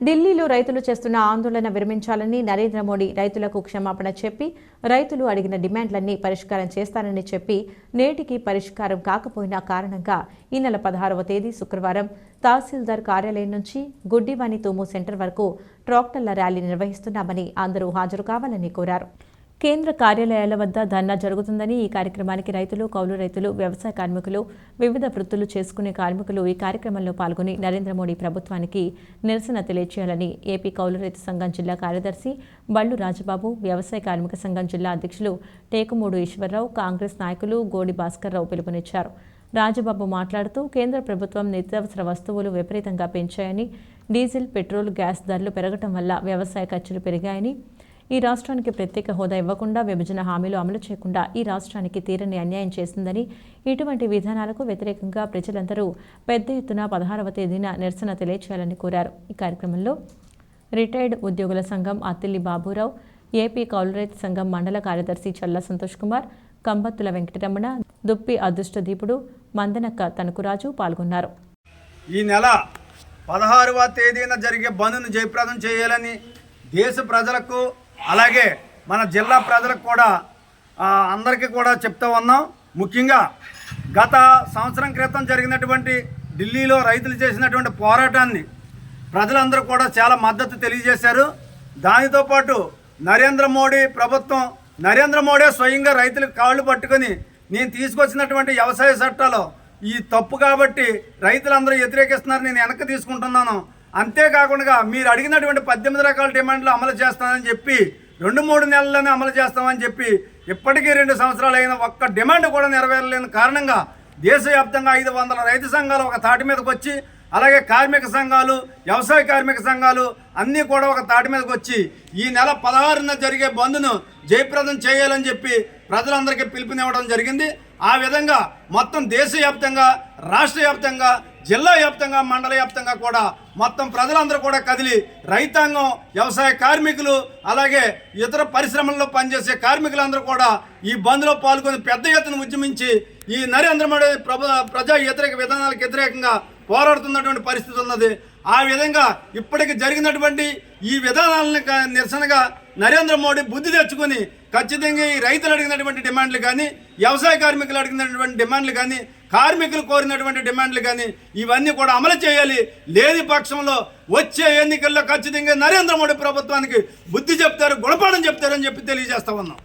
ఢిల్లీలో రైతులు చేస్తున్న ఆందోళన విరమించాలని నరేంద్ర మోడీ రైతులకు క్షమాపణ చెప్పి రైతులు అడిగిన డిమాండ్లన్నీ పరిష్కారం చేస్తానని చెప్పి నేటికి పరిష్కారం కాకపోయిన కారణంగా ఈ నెల పదహారవ తేదీ శుక్రవారం తహసీల్దార్ కార్యాలయం నుంచి గుడ్డివాణి తూము సెంటర్ వరకు ట్రాక్టర్ల ర్యాలీ నిర్వహిస్తున్నామని అందరూ హాజరు కావాలని కోరారు. కేంద్ర కార్యాలయాల వద్ద ధర్నా జరుగుతుందని ఈ కార్యక్రమానికి రైతులు కౌలు రైతులు వ్యవసాయ కార్మికులు వివిధ వృత్తులు చేసుకునే కార్మికులు ఈ కార్యక్రమంలో పాల్గొని నరేంద్ర మోడీ ప్రభుత్వానికి నిరసన తెలియచేయాలని ఏపీ కౌలు రైతు సంఘం జిల్లా కార్యదర్శి బళ్ళు రాజబాబు వ్యవసాయ కార్మిక సంఘం జిల్లా అధ్యక్షులు టేకుమూడు ఈశ్వరరావు కాంగ్రెస్ నాయకులు గోడి భాస్కర్రావు పిలుపునిచ్చారు. రాజబాబు మాట్లాడుతూ కేంద్ర ప్రభుత్వం నిత్యావసర వస్తువులు విపరీతంగా పెంచాయని డీజిల్ పెట్రోల్ గ్యాస్ ధరలు పెరగటం వల్ల వ్యవసాయ ఖర్చులు పెరిగాయని ఈ రాష్ట్రానికి ప్రత్యేక హోదా ఇవ్వకుండా విభజన హామీలు అమలు చేయకుండా ఈ రాష్ట్రానికి తీరని అన్యాయం చేసిందని ఇటువంటి విధానాలకు వ్యతిరేకంగా ప్రజలందరూ పెద్ద ఎత్తున పదహారవ తేదీన నిరసన తెలియచేయాలని కోరారు. ఈ కార్యక్రమంలో రిటైర్డ్ ఉద్యోగుల సంఘం అత్తిల్లి బాబురావు ఏపీ కౌలు సంఘం మండల కార్యదర్శి చల్ల సంతోష్ కుమార్ కంబత్తుల వెంకటరమణ దుప్పి అదృష్టదీపుడు మందనక్క తణుకురాజు పాల్గొన్నారు. ఈ నెల పదహారవ తేదీన జరిగే బంద్ను జయప్రదం చేయాలని దేశ ప్రజలకు అలాగే మన జిల్లా ప్రజలకు కూడా అందరికీ కూడా చెప్తా ఉన్నాం. ముఖ్యంగా గత సంవత్సరం క్రితం జరిగినటువంటి ఢిల్లీలో రైతులు చేసినటువంటి పోరాటాన్ని ప్రజలందరూ కూడా చాలా మద్దతు తెలియజేశారు. దానితో పాటు నరేంద్ర మోడీ ప్రభుత్వం నరేంద్ర మోడీ స్వయంగా రైతులకు కాళ్ళు పట్టుకొని నేను తీసుకొచ్చినటువంటి వ్యవసాయ చట్టాలు ఈ తప్పు కాబట్టి రైతులందరూ వ్యతిరేకిస్తున్నారు నేను వెనక్కి తీసుకుంటున్నాను. అంతేకాకుండా మీరు అడిగినటువంటి పద్దెనిమిది రకాల డిమాండ్లు అమలు చేస్తానని చెప్పి రెండు మూడు నెలల్లోనే అమలు చేస్తామని చెప్పి ఇప్పటికీ రెండు సంవత్సరాలు అయిన ఒక్క డిమాండ్ కూడా నెరవేరలేని కారణంగా దేశవ్యాప్తంగా ఐదు వందల రైతు సంఘాలు ఒక తాటి మీదకి వచ్చి అలాగే కార్మిక సంఘాలు వ్యవసాయ కార్మిక సంఘాలు అన్నీ కూడా ఒక తాటి మీదకి వచ్చి ఈ నెల పదహారున జరిగే బంద్ను జయప్రదం చేయాలని చెప్పి ప్రజలందరికీ పిలుపునివ్వడం జరిగింది. ఆ విధంగా మొత్తం దేశవ్యాప్తంగా రాష్ట్ర వ్యాప్తంగా జిల్లా వ్యాప్తంగా మండల వ్యాప్తంగా కూడా మొత్తం ప్రజలందరూ కూడా కదిలి రైతాంగం వ్యవసాయ కార్మికులు అలాగే ఇతర పరిశ్రమల్లో పనిచేసే కార్మికులందరూ కూడా ఈ బంద్లో పాల్గొని పెద్ద ఎత్తున ఉద్యమించి ఈ నరేంద్ర మోడీ ప్రభు ప్రజా వ్యతిరేక విధానాలకు వ్యతిరేకంగా పోరాడుతున్నటువంటి పరిస్థితి ఉన్నది. ఆ విధంగా ఇప్పటికి జరిగినటువంటి ఈ విధానాలను నిరసనగా నరేంద్ర మోడీ బుద్ధి తెచ్చుకొని ఖచ్చితంగా ఈ రైతులు అడిగినటువంటి డిమాండ్లు కానీ వ్యవసాయ కార్మికులు అడిగినటువంటి డిమాండ్లు కానీ కార్మికులు కోరినటువంటి డిమాండ్లు కానీ ఇవన్నీ కూడా అమలు చేయాలి. లేని పక్షంలో వచ్చే ఎన్నికల్లో ఖచ్చితంగా నరేంద్ర మోడీ ప్రభుత్వానికి బుద్ధి చెప్తారు గుణపాఠం చెప్తారని చెప్పి తెలియజేస్తా ఉన్నాం.